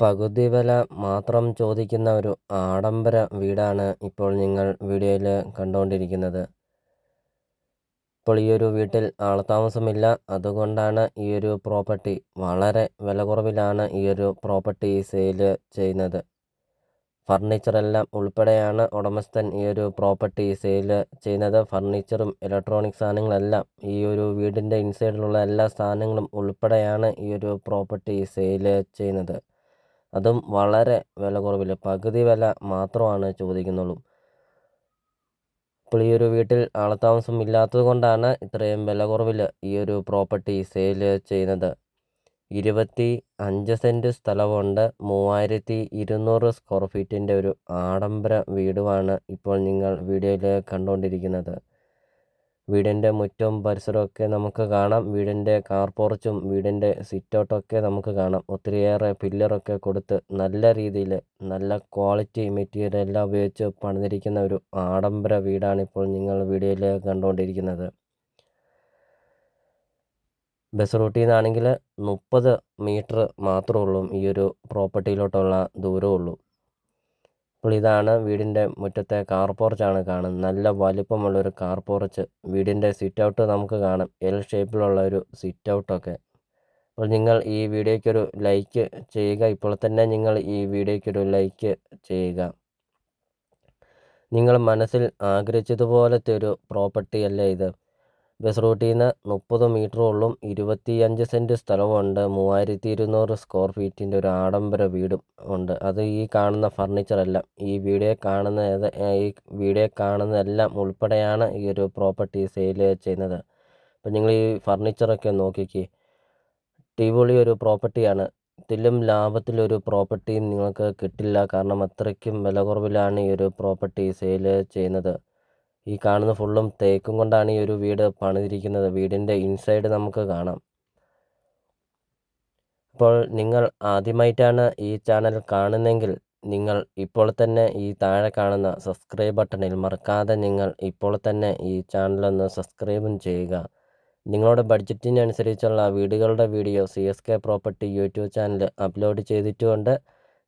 പകുതി വില മാത്രം ചോദിക്കുന്ന ഒരു ആഡംബര വീടാണ് ഇപ്പോൾ നിങ്ങൾ വീഡിയോയിൽ കണ്ടുകൊണ്ടിരിക്കുന്നത് ഇപ്പോൾ ഈ ഒരു വീട്ടിൽ ആൾതാമസമില്ല അതുകൊണ്ടാണ് ഈ ഒരു പ്രോപ്പർട്ടി വളരെ വില കുറവിലാണ് ഈ ഒരു പ്രോപ്പർട്ടി സെയിൽ ചെയ്യുന്നത്. ഫർണിച്ചറെല്ലാം ഉൾപ്പെടെയാണ് ഉടമസ്ഥൻ ഈ ഒരു പ്രോപ്പർട്ടി സെയിൽ ചെയ്യുന്നത്. ഫർണിച്ചറും ഇലക്ട്രോണിക് സാധനങ്ങളെല്ലാം ഈ ഒരു വീടിന്റെ ഇൻസൈഡിലുള്ള എല്ലാ സാധനങ്ങളും ഉൾപ്പെടെയാണ് ഈ ഒരു പ്രോപ്പർട്ടി സെയിൽ ചെയ്യുന്നത്. അതും വളരെ വില കുറവിൽ പകുതി വില മാത്രമാണ് ചോദിക്കുന്നുള്ളൂ. ഇപ്പോൾ ഈ ഒരു വീട്ടിൽ ആളത്താമസം ഇല്ലാത്തത് കൊണ്ടാണ് ഇത്രയും വില കുറവിൽ ഈ ഒരു പ്രോപ്പർട്ടി സെയിൽ ചെയ്യുന്നത്. ഇരുപത്തി അഞ്ച് സെന്റ് സ്ഥലമുണ്ട്. മൂവായിരത്തി ഇരുന്നൂറ് സ്ക്വയർ ഫീറ്റിന്റെ ഒരു ആഡംബര വീടുമാണ് ഇപ്പോൾ നിങ്ങൾ വീഡിയോയിൽ കണ്ടുകൊണ്ടിരിക്കുന്നത്. വീടിന്റെ മുറ്റവും പരിസരമൊക്കെ നമുക്ക് കാണാം. വീടിന്റെ കാർ പോർച്ചും വീടിന്റെ സിറ്റൗട്ടൊക്കെ നമുക്ക് കാണാം. ഒത്തിരിയേറെ പില്ലറൊക്കെ കൊടുത്ത് നല്ല രീതിയിൽ നല്ല ക്വാളിറ്റി മെറ്റീരിയൽ എല്ലാം ഉപയോഗിച്ച് പണിതിരിക്കുന്ന ഒരു ആഡംബര വീടാണ് ഇപ്പോൾ നിങ്ങൾ വീഡിയോയിൽ കണ്ടുകൊണ്ടിരിക്കുന്നത്. ബസ് റൂട്ടിൽ നിന്നാണെങ്കിൽ മുപ്പത് മീറ്റർ മാത്രമേ ഉള്ളൂ. ഈ ഒരു പ്രോപ്പർട്ടിയിലോട്ടുള്ള ദൂരമുള്ളൂ അപ്പോൾ ഇതാണ് വീടിന്റെ മുറ്റത്തെ കാർ പോർച്ചാണ് കാണുന്നത്. നല്ല വലിപ്പമുള്ളൊരു കാർ പോർച്ച് വീടിന്റെ സിറ്റ് ഔട്ട് നമുക്ക് കാണാം. എൽ ഷേപ്പിലുള്ള ഒരു സിറ്റ് ഔട്ടൊക്കെ അപ്പോൾ നിങ്ങൾ ഈ വീഡിയോയ്ക്കൊരു ലൈക്ക് ചെയ്യുക. ഇപ്പോൾ തന്നെ നിങ്ങൾ ഈ വീഡിയോയ്ക്കൊരു ലൈക്ക് ചെയ്യുക. നിങ്ങൾ മനസ്സിൽ ആഗ്രഹിച്ചതുപോലത്തെ ഒരു പ്രോപ്പർട്ടി അല്ലേ ഇത്? ബസ് റൂട്ടിൽ നിന്ന് മുപ്പത് മീറ്റർ ഉള്ളും ഇരുപത്തിയഞ്ച് സെന്റ് സ്ഥലമുണ്ട്. മൂവായിരത്തി ഇരുന്നൂറ് സ്ക്വയർ ഫീറ്റിന്റെ ഒരു ആഡംബര വീടും ഉണ്ട്. അത് ഈ കാണുന്ന ഫർണിച്ചറെല്ലാം ഈ വീഡിയോ കാണുന്ന ഈ വീഡിയോ കാണുന്നതെല്ലാം ഉൾപ്പെടെയാണ് ഈ ഒരു പ്രോപ്പർട്ടി സെയിൽ ചെയ്യുന്നത്. അപ്പം നിങ്ങൾ ഈ ഫർണിച്ചറൊക്കെ നോക്കിക്കേ. അടിപൊളി ഒരു പ്രോപ്പർട്ടിയാണ്. ഇതിലും ലാഭത്തിലൊരു പ്രോപ്പർട്ടിയും നിങ്ങൾക്ക് കിട്ടില്ല. കാരണം അത്രയ്ക്കും വില കുറവിലാണ് ഈ ഒരു പ്രോപ്പർട്ടി സെയിൽ ചെയ്യുന്നത്. ഈ കാണുന്ന ഫുള്ളും തേക്കും കൊണ്ടാണ് ഈ ഒരു വീട് പണിതിരിക്കുന്നത്. വീടിന്റെ ഇൻസൈഡ് നമുക്ക് കാണാം. അപ്പോൾ നിങ്ങൾ ആദ്യമായിട്ടാണ് ഈ ചാനൽ കാണുന്നതെങ്കിൽ നിങ്ങൾ ഇപ്പോൾ തന്നെ ഈ താഴെ കാണുന്ന സബ്സ്ക്രൈബ് ബട്ടണിൽ മറക്കാതെ നിങ്ങൾ ഇപ്പോൾ തന്നെ ഈ ചാനലൊന്ന് സബ്സ്ക്രൈബും ചെയ്യുക. നിങ്ങളുടെ ബഡ്ജറ്റിനനുസരിച്ചുള്ള വീടുകളുടെ video C S K property YouTube channel upload ചെയ്തിട്ടുമുണ്ട്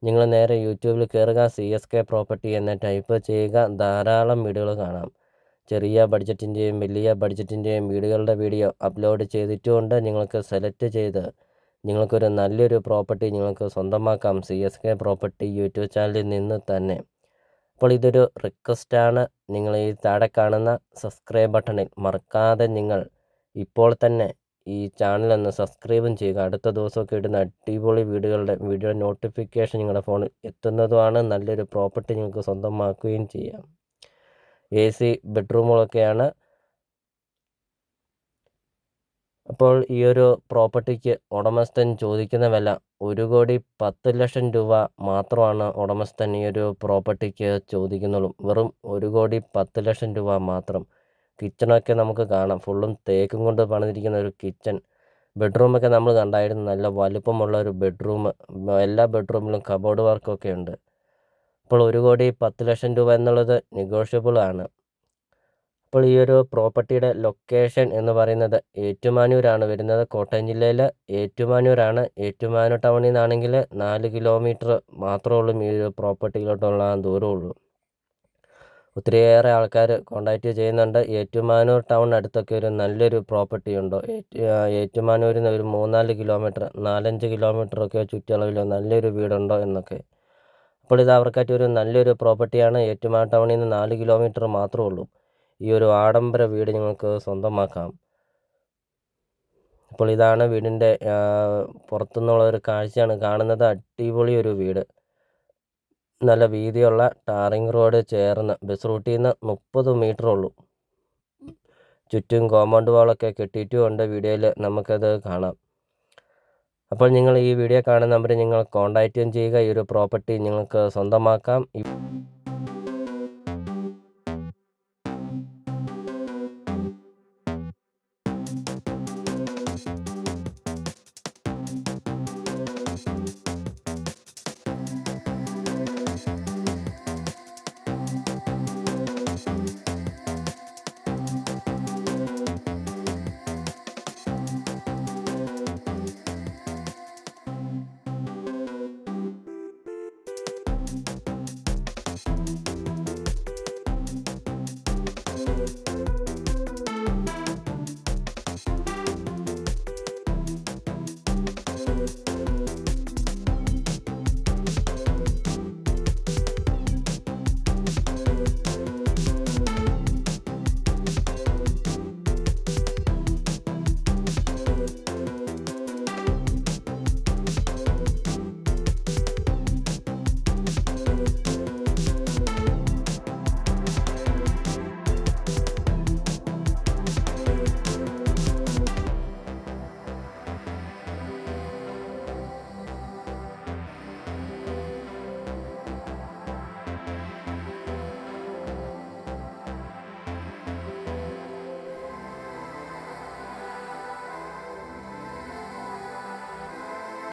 നിങ്ങൾ നേരെ യൂട്യൂബിൽ കയറുക സി എസ് കെ പ്രോപ്പർട്ടി എന്ന് ടൈപ്പ് ചെയ്യുക ധാരാളം വീഡിയോകൾ കാണാം. ചെറിയ ബഡ്ജറ്റിന്റെയും വലിയ ബഡ്ജറ്റിന്റെയും വീടുകളുടെ വീഡിയോ അപ്ലോഡ് ചെയ്തിട്ടുമുണ്ട് നിങ്ങൾക്ക് സെലക്ട് ചെയ്ത് നിങ്ങൾക്കൊരു നല്ലൊരു പ്രോപ്പർട്ടി നിങ്ങൾക്ക് സ്വന്തമാക്കാം. C S K property YouTube ചാനലിൽ നിന്ന് തന്നെ. അപ്പോൾ ഇതൊരു റിക്വസ്റ്റാണ്. നിങ്ങൾ ഈ താഴെ കാണുന്ന സബ്സ്ക്രൈബ് ബട്ടണിൽ മറക്കാതെ നിങ്ങൾ ഇപ്പോൾ തന്നെ ഈ ചാനൽ ഒന്ന് സബ്സ്ക്രൈബും ചെയ്യുക. അടുത്ത ദിവസമൊക്കെ ഇടുന്ന അടിപൊളി വീടുകളുടെ വീഡിയോ നോട്ടിഫിക്കേഷൻ നിങ്ങളുടെ ഫോണിൽ എത്തുന്നതുമാണ്. നല്ലൊരു പ്രോപ്പർട്ടി നിങ്ങൾക്ക് സ്വന്തമാക്കുകയും ചെയ്യാം. എ സി ബെഡ്റൂമുകളൊക്കെയാണ്. അപ്പോൾ ഈ ഒരു പ്രോപ്പർട്ടിക്ക് ഉടമസ്ഥൻ ചോദിക്കുന്ന വില ഒരു കോടി പത്ത് ലക്ഷം രൂപ മാത്രമാണ് ഉടമസ്ഥൻ ഈ ഒരു പ്രോപ്പർട്ടിക്ക് ചോദിക്കുന്നുള്ളൂ. വെറും ഒരു കോടി പത്ത് ലക്ഷം രൂപ മാത്രം. കിച്ചണൊക്കെ നമുക്ക് കാണാം. ഫുള്ളും തേക്കും കൊണ്ട് പണിതിരിക്കുന്ന ഒരു കിച്ചൺ. ബെഡ്റൂമൊക്കെ നമ്മൾ കണ്ടായിരുന്നു. നല്ല വലുപ്പമുള്ള ഒരു ബെഡ്റൂം. എല്ലാ ബെഡ്റൂമിലും കബോർഡ് വർക്കൊക്കെ ഉണ്ട്. അപ്പോൾ ഒരു കോടി പത്ത് ലക്ഷം രൂപ എന്നുള്ളത് നെഗോഷ്യബിൾ ആണ്. അപ്പോൾ ഈ ഒരു പ്രോപ്പർട്ടിയുടെ ലൊക്കേഷൻ എന്ന് പറയുന്നത് ഏറ്റുമാനൂരാണ് വരുന്നത്. കോട്ടയം ജില്ലയിൽ ഏറ്റുമാനൂരാണ്. ഏറ്റുമാനൂർ ടൗണിൽ നിന്നാണെങ്കിൽ നാല് കിലോമീറ്റർ മാത്രമേ ഉള്ളൂ ഈ ഒരു പ്രോപ്പർട്ടിയിലോട്ടുള്ള ദൂരമുള്ളൂ. ഒത്തിരിയേറെ ആൾക്കാർ കോണ്ടാക്റ്റ് ചെയ്യുന്നുണ്ട്. ഏറ്റുമാനൂർ ടൗൺ അടുത്തൊക്കെ ഒരു നല്ലൊരു പ്രോപ്പർട്ടി ഉണ്ടോ? ഏറ്റുമാനൂരിൽ നിന്ന് ഒരു മൂന്നാൽ കിലോമീറ്റർ നാലഞ്ച് കിലോമീറ്റർ ഒക്കെ ചുറ്റളവിൽ നല്ലൊരു വീടുണ്ടോ എന്നൊക്കെ അപ്പോൾ ഇത് അവർക്കായിട്ട് ഒരു നല്ലൊരു പ്രോപ്പർട്ടിയാണ്. ഏറ്റുമാ ടൗണിൽ നിന്ന് നാല് കിലോമീറ്റർ മാത്രമേ ഉള്ളൂ. ഈ ഒരു ആഡംബര വീട് നിങ്ങൾക്ക് സ്വന്തമാക്കാം. അപ്പോൾ ഇതാണ് വീടിന്റെ പുറത്തുനിന്നുള്ള ഒരു കാഴ്ചയാണ്. കാണുന്നത് അടിപൊളി ഒരു വീട്. നല്ല വീതിയുള്ള ടാറിങ് റോഡ് ചേർന്ന് ബസ് റൂട്ടിൽ നിന്ന് മുപ്പത് മീറ്റർ ഉള്ളൂ. ചുറ്റും കോമ്പൗണ്ട് വാളൊക്കെ കെട്ടിയിട്ടുമുണ്ട് വീഡിയോയിൽ നമുക്കത് കാണാം. അപ്പോൾ നിങ്ങൾ ഈ വീഡിയോ കാണുന്ന നമ്പറിൽ നിങ്ങൾ കോൺടാക്റ്റും ചെയ്യുക. ഈ ഒരു പ്രോപ്പർട്ടി നിങ്ങൾക്ക് സ്വന്തമാക്കാം.